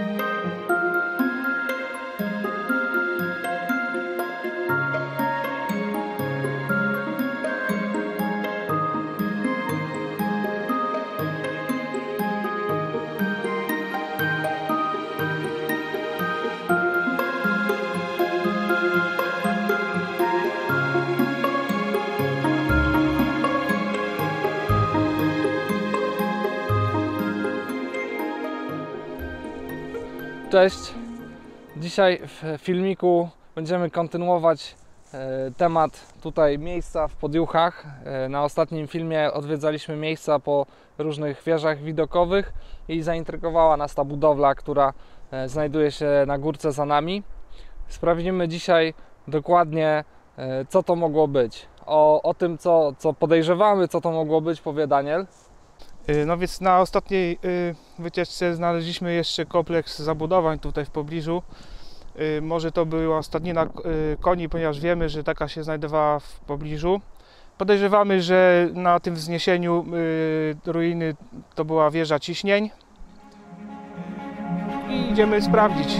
Música Cześć. Dzisiaj w filmiku będziemy kontynuować e, temat tutaj miejsca w Podjuchach. E, Na ostatnim filmie odwiedzaliśmy miejsca po różnych wieżach widokowych i zaintrygowała nas ta budowla, która e, znajduje się na górce za nami. Sprawdzimy dzisiaj dokładnie, co to mogło być. O, o tym, co, co podejrzewamy, co to mogło być, powie Daniel. Y, No więc na ostatniej y, wycieczce znaleźliśmy jeszcze kompleks zabudowań tutaj w pobliżu. Y, Może to była stadnina y, koni, ponieważ wiemy, że taka się znajdowała w pobliżu. Podejrzewamy, że na tym wzniesieniu ruiny to była wieża ciśnień. I idziemy sprawdzić.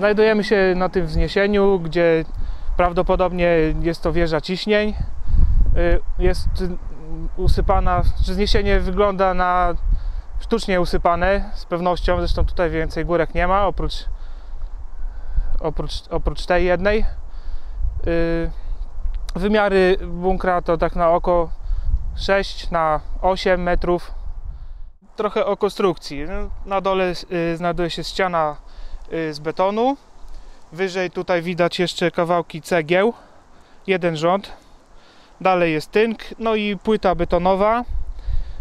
Znajdujemy się na tym wzniesieniu, gdzie prawdopodobnie jest to wieża ciśnień. Y, Jest usypana, czy wzniesienie wygląda na sztucznie usypane z pewnością, zresztą tutaj więcej górek nie ma, oprócz, oprócz, oprócz tej jednej. Y, Wymiary bunkra to tak na oko 6 na 8 metrów. Trochę o konstrukcji. Na dole y, znajduje się ściana z betonu. Wyżej tutaj widać jeszcze kawałki cegieł. Jeden rząd. Dalej jest tynk, no i płyta betonowa,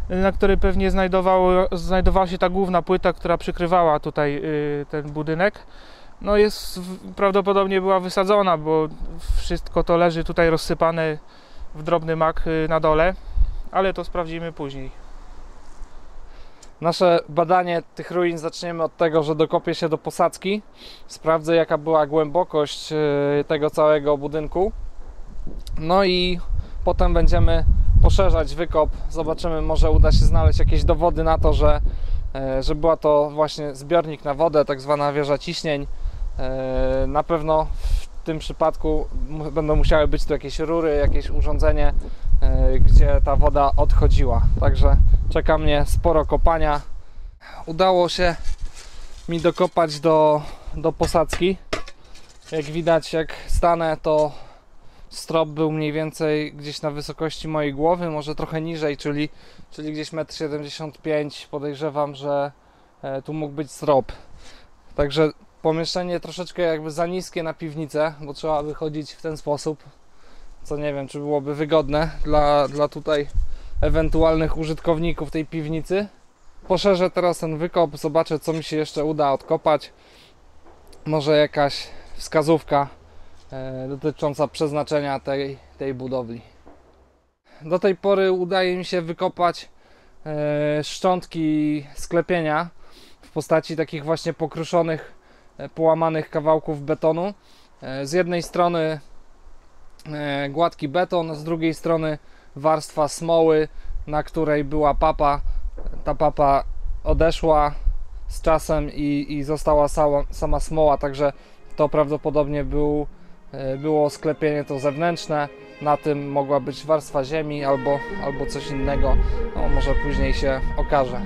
na której pewnie znajdowała się ta główna płyta, która przykrywała tutaj y, ten budynek. No jest prawdopodobnie była wysadzona, bo wszystko to leży tutaj rozsypane w drobny mak y, na dole, ale to sprawdzimy później. Nasze badanie tych ruin zaczniemy od tego, że dokopię się do posadzki. Sprawdzę, jaka była głębokość e, tego całego budynku. No i potem będziemy poszerzać wykop. Zobaczymy, może uda się znaleźć jakieś dowody na to, że, e, że była to właśnie zbiornik na wodę, tak zwana wieża ciśnień. E, Na pewno w tym przypadku będą musiały być tu jakieś rury, jakieś urządzenie, gdzie ta woda odchodziła. Także czeka mnie sporo kopania. Udało się mi dokopać do, do posadzki. Jak widać, jak stanę, to strop był mniej więcej gdzieś na wysokości mojej głowy, może trochę niżej, czyli, czyli gdzieś 1,75 m. Podejrzewam, że e, tu mógł być strop. Także pomieszczenie troszeczkę jakby za niskie na piwnicę, bo trzeba wychodzić w ten sposób. Co nie wiem, czy byłoby wygodne dla, dla tutaj ewentualnych użytkowników tej piwnicy. Poszerzę teraz ten wykop, zobaczę co mi się jeszcze uda odkopać. Może jakaś wskazówka e, dotycząca przeznaczenia tej, tej budowli. Do tej pory udaje mi się wykopać e, szczątki sklepienia w postaci takich właśnie pokruszonych, e, połamanych kawałków betonu. E, z jednej strony gładki beton, z drugiej strony warstwa smoły, na której była papa. Ta papa odeszła z czasem i, i została sama, sama smoła, także to prawdopodobnie był, e, było sklepienie to zewnętrzne. Na tym mogła być warstwa ziemi albo, albo coś innego. No, może później się okaże.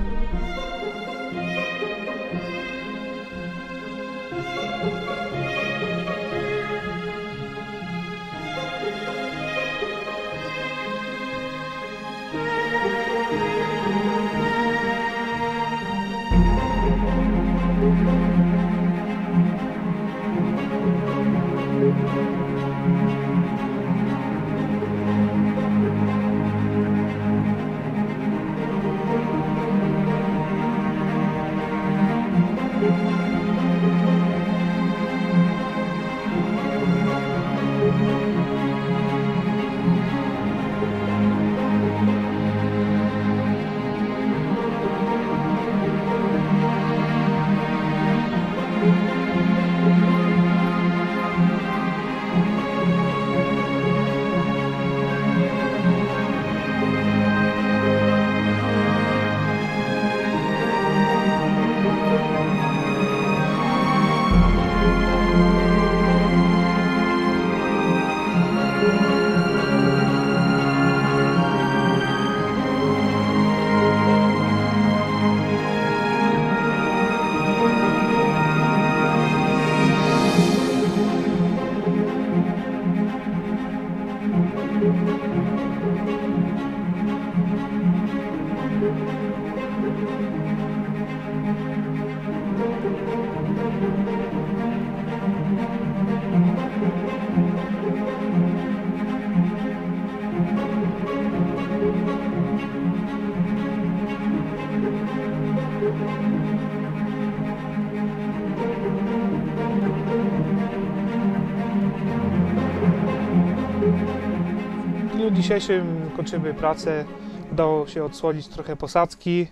Dzisiejszym kończymy pracę. Udało się odsłonić trochę posadzki.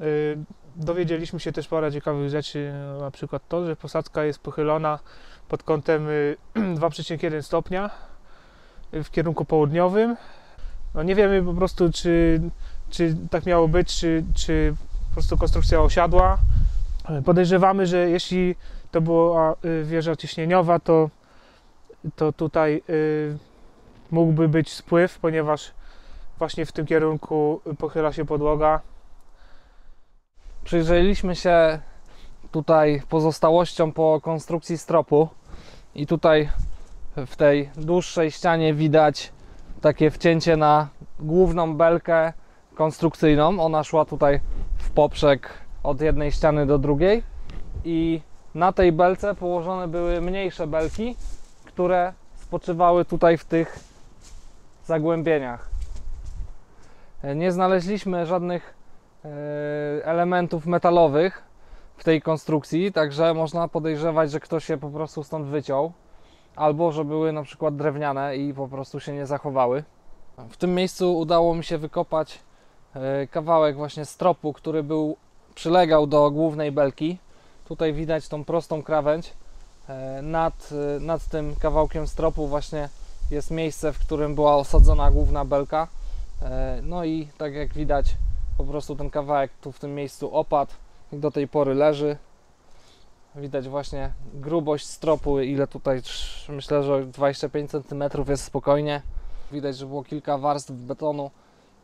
Y, Dowiedzieliśmy się też parę ciekawych rzeczy, na przykład to, że posadzka jest pochylona pod kątem y, 2,1 stopnia y, w kierunku południowym. No nie wiemy po prostu, czy, czy tak miało być, czy, czy po prostu konstrukcja osiadła. Podejrzewamy, że jeśli to była y, wieża ciśnieniowa, to, to tutaj y, mógłby być spływ, ponieważ właśnie w tym kierunku pochyla się podłoga. Przyjrzeliśmy się tutaj pozostałościom po konstrukcji stropu i tutaj w tej dłuższej ścianie widać takie wcięcie na główną belkę konstrukcyjną. Ona szła tutaj w poprzek od jednej ściany do drugiej i na tej belce położone były mniejsze belki, które spoczywały tutaj w tych zagłębieniach. Nie znaleźliśmy żadnych e, elementów metalowych w tej konstrukcji, także można podejrzewać, że ktoś je po prostu stąd wyciął, albo że były na przykład drewniane i po prostu się nie zachowały. W tym miejscu udało mi się wykopać e, kawałek właśnie stropu, który był przylegał do głównej belki. Tutaj widać tą prostą krawędź. E, Nad, e, nad tym kawałkiem stropu właśnie jest miejsce, w którym była osadzona główna belka. E, No i tak jak widać, po prostu ten kawałek tu w tym miejscu opadł i do tej pory leży. Widać właśnie grubość stropu, ile tutaj myślę, że 25 cm jest spokojnie. Widać, że było kilka warstw betonu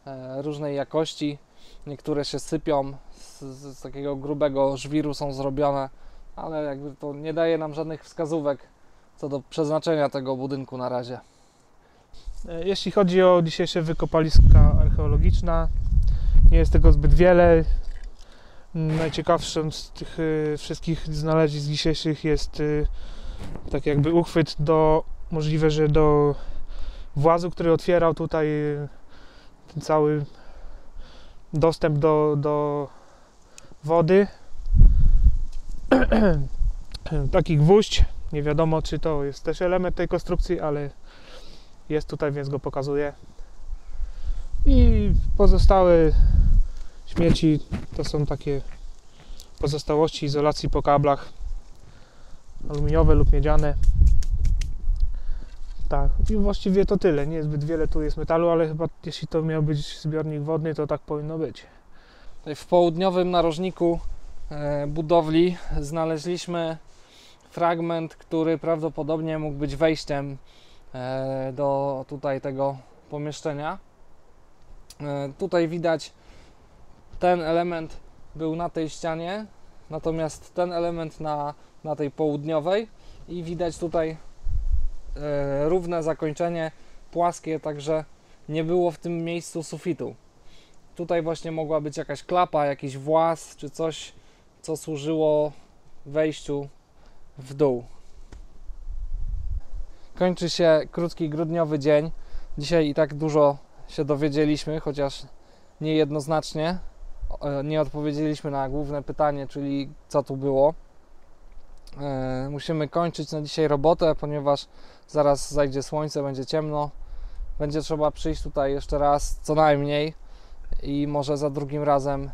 e, różnej jakości. Niektóre się sypią, z, z takiego grubego żwiru są zrobione, ale jakby to nie daje nam żadnych wskazówek co do przeznaczenia tego budynku na razie. E, Jeśli chodzi o dzisiejsze wykopaliska archeologiczne, nie jest tego zbyt wiele. Najciekawszym z tych y, wszystkich znalezisk dzisiejszych jest y, tak jakby uchwyt do, możliwe, że do włazu, który otwierał tutaj ten cały dostęp do, do wody. Taki gwóźdź, nie wiadomo czy to jest też element tej konstrukcji, ale jest tutaj, więc go pokazuję. I pozostałe śmieci to są takie pozostałości izolacji po kablach aluminiowe lub miedziane. Tak, i właściwie to tyle. Nie zbyt wiele tu jest metalu, ale chyba jeśli to miał być zbiornik wodny, to tak powinno być. W południowym narożniku e, budowli znaleźliśmy fragment, który prawdopodobnie mógł być wejściem do tutaj tego pomieszczenia. E, Tutaj widać ten element był na tej ścianie, natomiast ten element na, na tej południowej i widać tutaj e, równe zakończenie, płaskie, także nie było w tym miejscu sufitu. Tutaj właśnie mogła być jakaś klapa, jakiś włas czy coś, co służyło wejściu w dół. Kończy się krótki grudniowy dzień. Dzisiaj i tak dużo się dowiedzieliśmy, chociaż niejednoznacznie. E, Nie odpowiedzieliśmy na główne pytanie, czyli co tu było. E, Musimy kończyć na dzisiaj robotę, ponieważ zaraz zajdzie słońce, będzie ciemno. Będzie trzeba przyjść tutaj jeszcze raz, co najmniej, i może za drugim razem,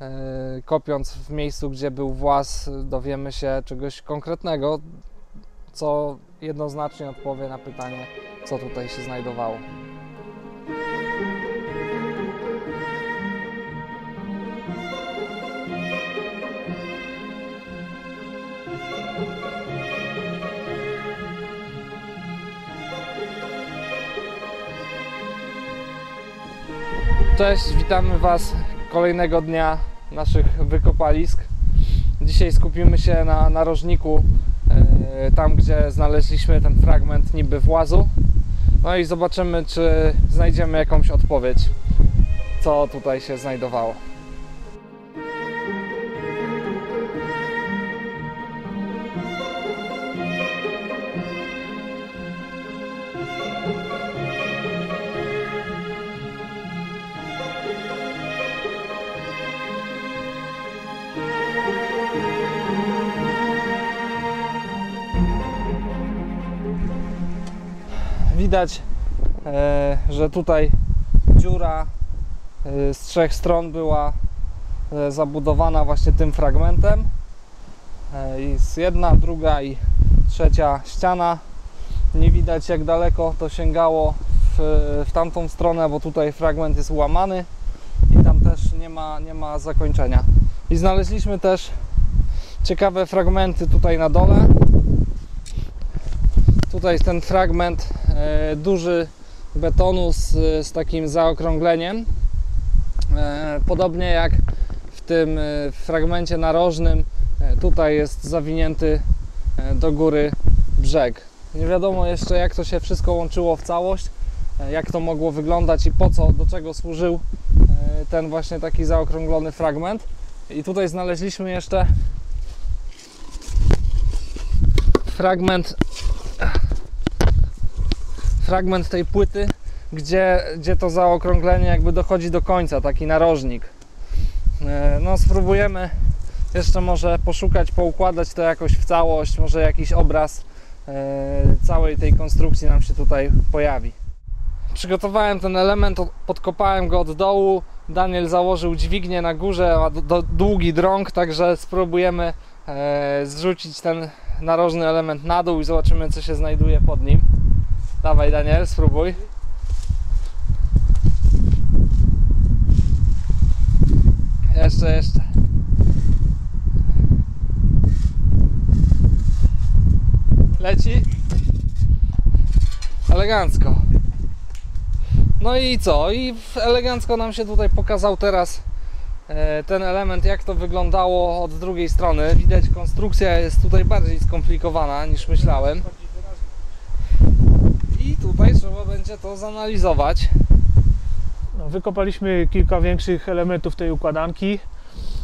e, kopiąc w miejscu, gdzie był włas, dowiemy się czegoś konkretnego, co jednoznacznie odpowie na pytanie, co tutaj się znajdowało. Cześć, witamy Was kolejnego dnia naszych wykopalisk. Dzisiaj skupimy się na narożniku, tam gdzie znaleźliśmy ten fragment niby włazu. No i zobaczymy, czy znajdziemy jakąś odpowiedź, co tutaj się znajdowało. Widać e, że tutaj dziura e, z trzech stron była e, zabudowana właśnie tym fragmentem. I jest jedna, druga i trzecia ściana. Nie widać jak daleko to sięgało w, w tamtą stronę, bo tutaj fragment jest łamany i tam też nie ma, nie ma zakończenia. I znaleźliśmy też ciekawe fragmenty tutaj na dole. Tutaj jest ten fragment duży betonu z, z takim zaokrągleniem. E, podobnie jak w tym e, fragmencie narożnym, e, tutaj jest zawinięty e, do góry brzeg. Nie wiadomo jeszcze jak to się wszystko łączyło w całość, e, jak to mogło wyglądać i po co, do czego służył e, ten właśnie taki zaokrąglony fragment. I tutaj znaleźliśmy jeszcze fragment fragment tej płyty, gdzie, gdzie to zaokrąglenie jakby dochodzi do końca, taki narożnik. E, No spróbujemy jeszcze może poszukać, poukładać to jakoś w całość, może jakiś obraz e, całej tej konstrukcji nam się tutaj pojawi. Przygotowałem ten element, od- podkopałem go od dołu. Daniel założył dźwignię na górze, ma długi drąg, także spróbujemy e, zrzucić ten narożny element na dół i zobaczymy, co się znajduje pod nim. Dawaj, Daniel, spróbuj. Jeszcze, jeszcze. Leci. Elegancko. No i co? I elegancko nam się tutaj pokazał teraz e, ten element, jak to wyglądało od drugiej strony. Widać, konstrukcja jest tutaj bardziej skomplikowana niż myślałem. Tutaj trzeba będzie to zanalizować. No, wykopaliśmy kilka większych elementów tej układanki.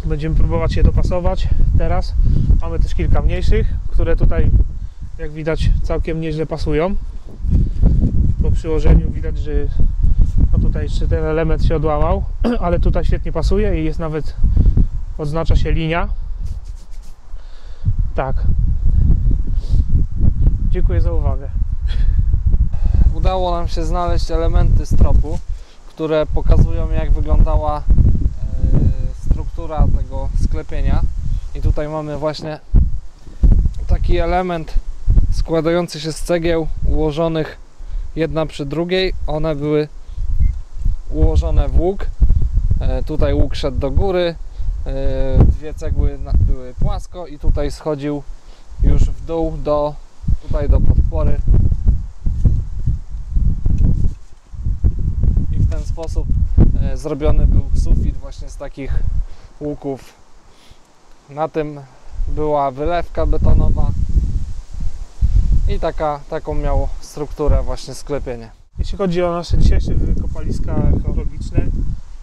Będziemy próbować je dopasować teraz. Mamy też kilka mniejszych, które tutaj, jak widać, całkiem nieźle pasują. Po przyłożeniu widać, że no tutaj jeszcze ten element się odłamał, ale tutaj świetnie pasuje i jest nawet, odznacza się linia. Tak. Dziękuję za uwagę. Udało nam się znaleźć elementy stropu, które pokazują jak wyglądała e, struktura tego sklepienia. I tutaj mamy właśnie taki element składający się z cegieł ułożonych jedna przy drugiej. One były ułożone w łuk. E, Tutaj łuk szedł do góry, e, dwie cegły były płasko i tutaj schodził już w dół do tutaj do podpory i w ten sposób e, zrobiony był sufit właśnie z takich łuków. Na tym była wylewka betonowa i taka, taką miało strukturę właśnie sklepienie. Jeśli chodzi o nasze dzisiejsze wykopaliska archeologiczne,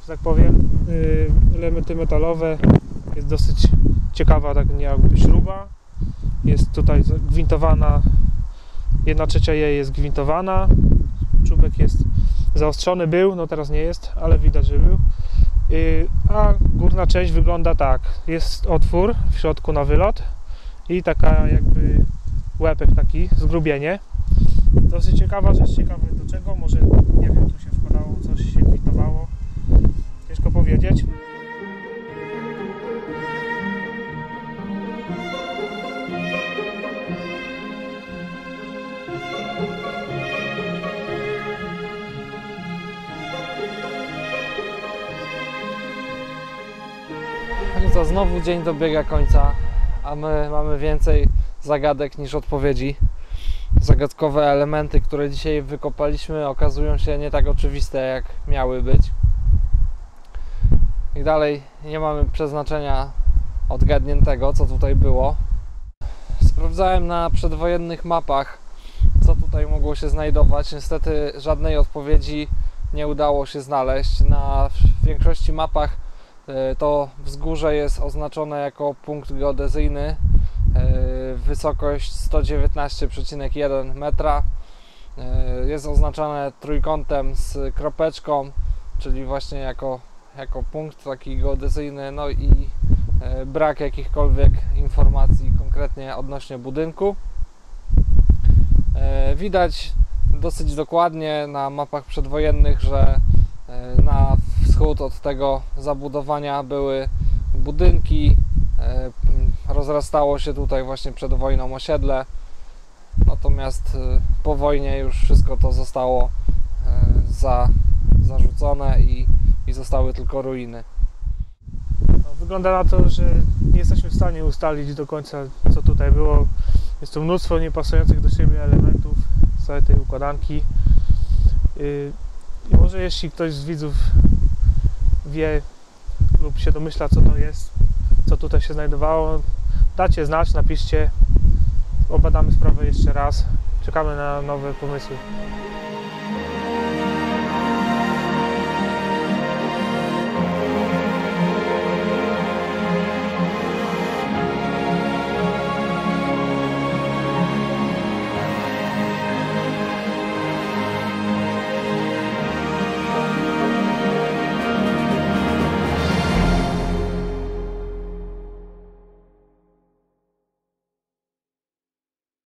że tak powiem, y, elementy metalowe, jest dosyć ciekawa tak jakby śruba. Jest tutaj gwintowana, jedna trzecia jej jest gwintowana. Czubek jest zaostrzony, był, no teraz nie jest, ale widać, że był. A górna część wygląda tak. Jest otwór w środku na wylot i taka jakby łepek taki, zgrubienie. Dosyć ciekawa rzecz, ciekawe do czego, może nie wiem, tu się wkładało, coś się kwitowało. Ciężko powiedzieć. To znowu dzień dobiega końca, a my mamy więcej zagadek niż odpowiedzi. Zagadkowe elementy, które dzisiaj wykopaliśmy, okazują się nie tak oczywiste, jak miały być. I dalej nie mamy przeznaczenia odgadniętego, co tutaj było. Sprawdzałem na przedwojennych mapach, co tutaj mogło się znajdować. Niestety żadnej odpowiedzi nie udało się znaleźć. Na większości mapach To wzgórze jest oznaczone jako punkt geodezyjny. e, Wysokość 119,1 metra. E, Jest oznaczone trójkątem z kropeczką, czyli właśnie jako, jako punkt taki geodezyjny. No i e, brak jakichkolwiek informacji konkretnie odnośnie budynku. E, Widać dosyć dokładnie na mapach przedwojennych, że e, na wschód od tego zabudowania były budynki, e, rozrastało się tutaj właśnie przed wojną osiedle, natomiast e, po wojnie już wszystko to zostało e, za, zarzucone i, i zostały tylko ruiny. No, wygląda na to, że nie jesteśmy w stanie ustalić do końca, co tutaj było. Jest tu mnóstwo niepasujących do siebie elementów całej tej układanki. Yy, I może jeśli ktoś z widzów wie lub się domyśla, co to jest, co tutaj się znajdowało, dacie znać, napiszcie. Obadamy sprawę jeszcze raz. Czekamy na nowe pomysły.